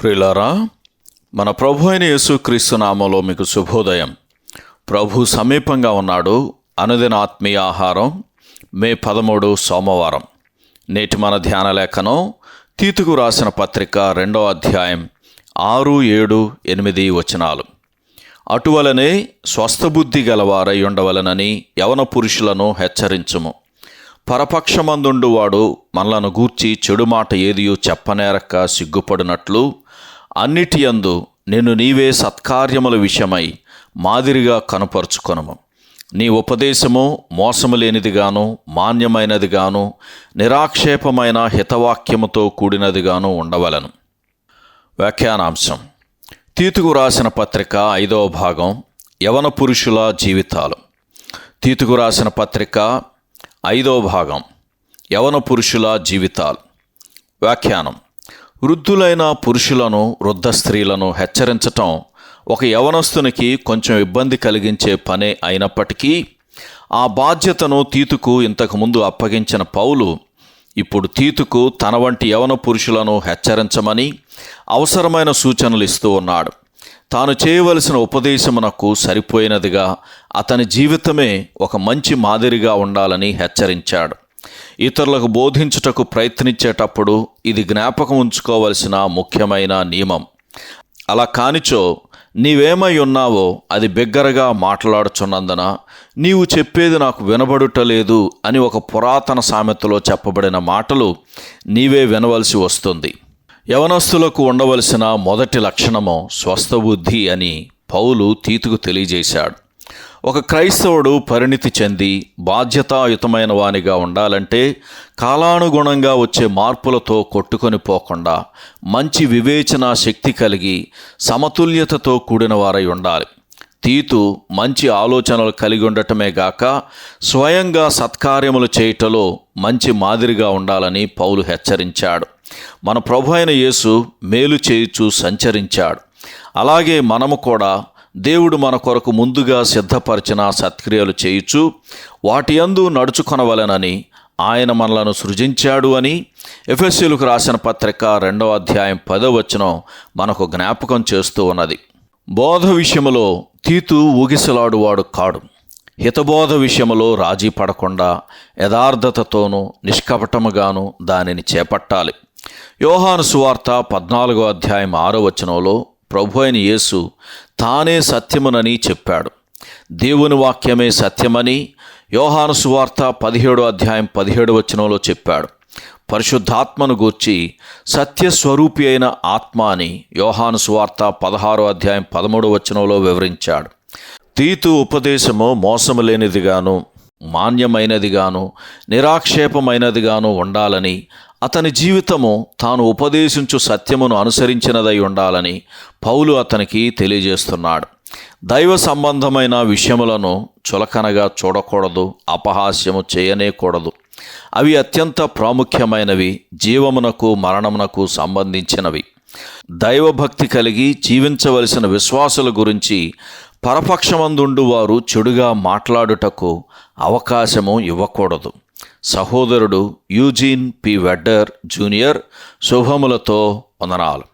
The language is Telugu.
ప్రియులారా మన ప్రభు అయిన యేసుక్రీస్తు నామంలో మీకు శుభోదయం. ప్రభు సమీపంగా ఉన్నాడు. అనుదిన ఆత్మీయ ఆహారం మే పదమూడు సోమవారం. నేటి మన ధ్యాన లేఖనం తీతుకు రాసిన పత్రిక రెండో అధ్యాయం ఆరు ఏడు ఎనిమిది వచనాలు. అటువలనే స్వస్థబుద్ధి గలవారై ఉండవలనని యవన పురుషులను హెచ్చరించుము. పరపక్షమందుండువాడు మనలను గూర్చి చెడు మాట ఏదియో చెప్పనేరక్క సిగ్గుపడినట్లు అన్నిటియందు నేను నీవే సత్కార్యముల విషయమై మాదిరిగా కనపరుచుకొనము. నీ ఉపదేశము మోసము లేనిదిగాను మాన్యమైనదిగాను నిరాక్షేపమైన హితవాక్యముతో కూడినదిగాను ఉండవలను. వ్యాఖ్యానాంశం. తీతుకు రాసిన పత్రిక ఐదవ భాగం యవన పురుషుల జీవితాలు. తీతుకు రాసిన పత్రిక ఐదో భాగం. యవన పురుషుల జీవితాలు. వ్యాఖ్యానం. వృద్ధులైన పురుషులను వృద్ధ స్త్రీలను హెచ్చరించటం ఒక యవనస్తునికి కొంచెం ఇబ్బంది కలిగించే పనే అయినప్పటికీ ఆ బాధ్యతను తీతుకు ఇంతకుముందు అప్పగించిన పౌలు ఇప్పుడు తీతుకు తన వంటి యవన పురుషులను హెచ్చరించమని అవసరమైన సూచనలు ఇస్తూ ఉన్నాడు. తాను చేయవలసిన ఉపదేశమునకు సరిపోయినదిగా అతని జీవితమే ఒక మంచి మాదిరిగా ఉండాలని హెచ్చరించాడు. ఇతరులకు బోధించుటకు ప్రయత్నించేటప్పుడు ఇది జ్ఞాపకం ఉంచుకోవలసిన ముఖ్యమైన నియమం. అలా కానిచో నీవేమై ఉన్నావో అది బిగ్గరగా మాట్లాడుచున్నందున నీవు చెప్పేది నాకు వినబడుటలేదు అని ఒక పురాతన సామెతలో చెప్పబడిన మాటలు నీవే వినవలసి వస్తుంది. యవనస్తులకు ఉండవలసిన మొదటి లక్షణము స్వస్థబుద్ధి అని పౌలు తీతుకు తెలియజేశాడు. ఒక క్రైస్తవుడు పరిణితి చెంది బాధ్యతాయుతమైన వానిగా ఉండాలంటే కాలానుగుణంగా వచ్చే మార్పులతో కొట్టుకొని పోకుండా మంచి వివేచన శక్తి కలిగి సమతుల్యతతో కూడిన వారై ఉండాలి. తీతు మంచి ఆలోచనలు కలిగి ఉండటమే గాక స్వయంగా సత్కార్యములు చేయటలో మంచి మాదిరిగా ఉండాలని పౌలు హెచ్చరించాడు. మన ప్రభు అయిన యేసు మేలు చేయుచు సంచరించాడు. అలాగే మనము కూడా దేవుడు మన కొరకు ముందుగా సిద్ధపరిచిన సత్క్రియలు చేయుచు వాటి యందు నడుచుకొనవలెనని ఆయన మనలను సృజించాడు అని ఎఫ్ఎస్సీలకు రాసిన పత్రిక రెండవ అధ్యాయం పదవచనం మనకు జ్ఞాపకం చేస్తూ ఉన్నది. బోధ విషయంలో తీతు ఊగిసలాడువాడు కాడు. హితబోధ విషయంలో రాజీ పడకుండా యథార్థతతోనూ నిష్కపటముగాను దానిని చేపట్టాలి. యోహాను సువార్త పద్నాలుగో అధ్యాయం ఆరో వచనంలో ప్రభు అయిన యేసు తానే సత్యమునని చెప్పాడు. దేవుని వాక్యమే సత్యమని యోహాను సువార్త పదిహేడో అధ్యాయం పదిహేడు వచనంలో చెప్పాడు. పరిశుద్ధాత్మను గూర్చి సత్యస్వరూపి అయిన ఆత్మ అని యోహాను సువార్త పదహారో అధ్యాయం పదమూడో వచనంలో వివరించాడు. తీతు ఉపదేశము మోసము లేనిదిగాను మాన్యమైనదిగాను నిరాక్షేపమైనదిగాను ఉండాలని అతని జీవితము తాను ఉపదేశించు సత్యమును అనుసరించినదై ఉండాలని పౌలు అతనికి తెలియజేస్తున్నాడు. దైవ సంబంధమైన విషయములను చులకనగా చూడకూడదు అపహాస్యము చేయనేకూడదు. అవి అత్యంత ప్రాముఖ్యమైనవి జీవమునకు మరణమునకు సంబంధించినవి. దైవభక్తి కలిగి జీవించవలసిన విశ్వాసుల గురించి పరపక్షమందుండు వారు చెడుగా మాట్లాడుటకు అవకాశము ఇవ్వకూడదు. సహోదరుడు యూజీన్ పి వెడ్డర్ జూనియర్ శుభములతో వందనాలు.